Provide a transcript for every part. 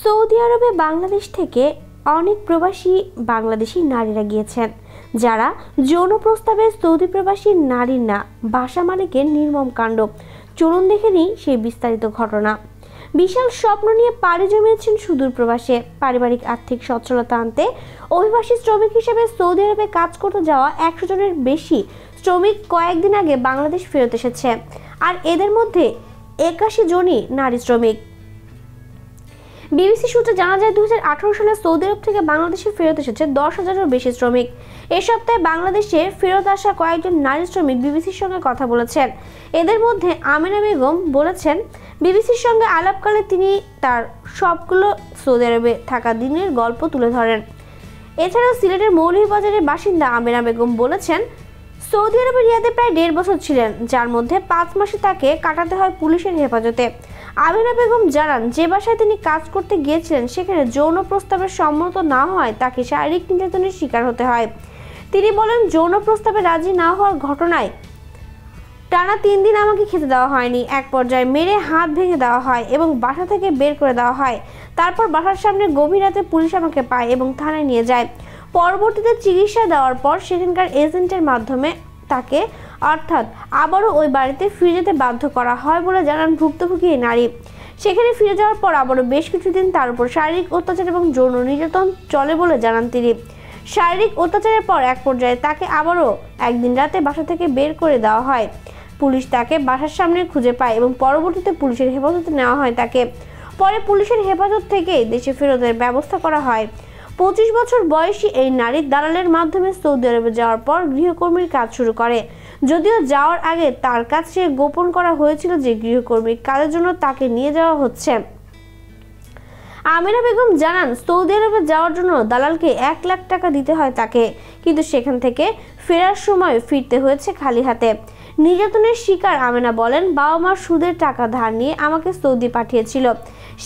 Saudi আরবে বাংলাদেশ থেকে অনেক প্রবাসী বাংলাদেশি নারীরা গিয়েছেন, যারা যৌন প্রস্তাবে সৌদি প্রবাসী নারীর না, বাসা মালিকের নির্মম কাণ্ড। চলুন দেখে নিই সেই বিস্তারিত ঘটনা। বিশাল স্বপ্ন নিয়ে পাড়ি জমিয়েছেন সুদূর প্রবাসে। পারিবারিক আর্থিক সচ্ছলতা আনতে অভিবাসী শ্রমিক হিসেবে সৌদি আরবে কাজ করতে যাওয়া একশো জনের বেশি শ্রমিক কয়েকদিন আগে বাংলাদেশ ফেরত এসেছে। আর এদের মধ্যে একাশি জনই নারী শ্রমিক। বিবিসি সূত্রে জানা যায় দু হাজার আঠেরো সালে সৌদি আরব থেকে বাংলাদেশে ফেরত এসেছে দশ হাজারেরও বেশি শ্রমিক। এ সপ্তাহে বাংলাদেশে ফেরত আসা কয়েকজন নারী শ্রমিক বিবিসির সঙ্গে কথা বলেছেন। এদের মধ্যে আমিনা বেগম বলেছেন, বিবিসির সঙ্গে আলাপকালে তিনি তার সবগুলো সৌদি আরবে থাকা দিনের গল্প তুলে ধরেন। এছাড়াও সিলেটের মৌলভীবাজারের বাসিন্দা আমিনা বেগম বলেছেন, সৌদি আরবের রিয়াদে প্রায় দেড় বছর ছিলেন, যার মধ্যে পাঁচ মাসে তাকে কাটাতে হয় পুলিশের হেফাজতে। আমিনা বেগম জানান, যে বাসায় তিনি কাজ করতে গিয়েছিলেন, সেখানে যৌন প্রস্তাবের সম্মত না হয় তাকে শারীরিক নির্যাতনের শিকার হতে হয়। তিনি বলেন, যৌন প্রস্তাবে রাজি না হওয়ার ঘটনায় টানা তিন দিন আমাকে খেতে দেওয়া হয়নি। এক পর্যায়ে মেরে হাত ভেঙে দেওয়া হয় এবং বাসা থেকে বের করে দেওয়া হয়। তারপর বাসার সামনে গভীর রাতে পুলিশ আমাকে পায় এবং থানায় নিয়ে যায়। পরবর্তীতে চিকিৎসা দেওয়ার পর সেখানকার এজেন্টের মাধ্যমে তাকে অর্থাৎ আবারও ওই বাড়িতে ফিরে যেতে বাধ্য করা হয় বলে জানান ভুক্তভোগী নারী। সেখানে ফিরে যাওয়ার পর আবারও বেশ কিছুদিন তার উপর শারীরিক অত্যাচার এবং যৌন নির্যাতন চলে বলে জানান তিনি। শারীরিক অত্যাচারের পর এক পর্যায়ে তাকে আবারও একদিন রাতে বাসা থেকে বের করে দেওয়া হয়। পুলিশ তাকে বাসার সামনে খুঁজে পায় এবং পরবর্তীতে পুলিশের হেফাজতে নেওয়া হয় তাকে। পরে পুলিশের হেফাজত থেকে দেশে ফেরতের ব্যবস্থা করা হয়। পঁচিশ বছর বয়সী এই নারী দালালের মাধ্যমে সৌদি আরবে যাওয়ার পর গৃহকর্মীর কাজ শুরু করে। যদিও যাওয়ার আগে তার কাছে গোপন করা হয়েছিল যে গৃহকর্মীর কাজের জন্য তাকে নিয়ে যাওয়া হচ্ছে। আমিনা বেগম জানান, সৌদি আরবে যাওয়ার জন্য দালালকে এক লাখ টাকা দিতে হয় তাকে, কিন্তু সেখান থেকে ফেরার সময় ফিরতে হয়েছে খালি হাতে। নির্যাতনের শিকার আমেনা বলেন বাবা মার সুদের টাকা ধার নিয়ে আমাকে সৌদি পাঠিয়েছিল।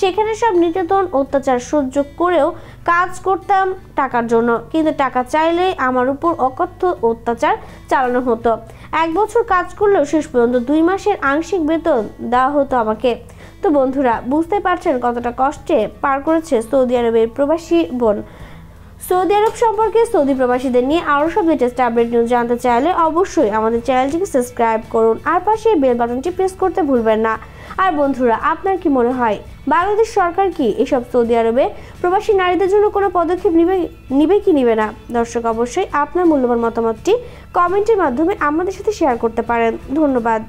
সেখানে সব নির্যাতন, অত্যাচার সহ্য করেও কাজ করতাম টাকার জন্য। কিন্তু টাকা চাইলে আমার উপর অকথ্য অত্যাচার চালানো হতো। এক বছর কাজ করলেও শেষ পর্যন্ত দুই মাসের আংশিক বেতন দেওয়া হতো আমাকে। তো বন্ধুরা, বুঝতে পারছেন কতটা কষ্টে পার করেছে সৌদি আরবের প্রবাসী বোন। সৌদি আরব সম্পর্কে সৌদি প্রবাসীদের নিয়ে আরও সব লেটেস্ট আপডেট নিউজ জানতে চাইলে অবশ্যই আমাদের চ্যানেলটিকে সাবস্ক্রাইব করুন আর পাশে বেল বাটনটি প্রেস করতে ভুলবেন না। আর বন্ধুরা, আপনার কি মনে হয়, বাংলাদেশ সরকার কি এসব সৌদি আরবে প্রবাসী নারীদের জন্য কোনো পদক্ষেপ নিবে নিবে কি নিবে না? দর্শক, অবশ্যই আপনার মূল্যবান মতামতটি কমেন্টের মাধ্যমে আমাদের সাথে শেয়ার করতে পারেন। ধন্যবাদ।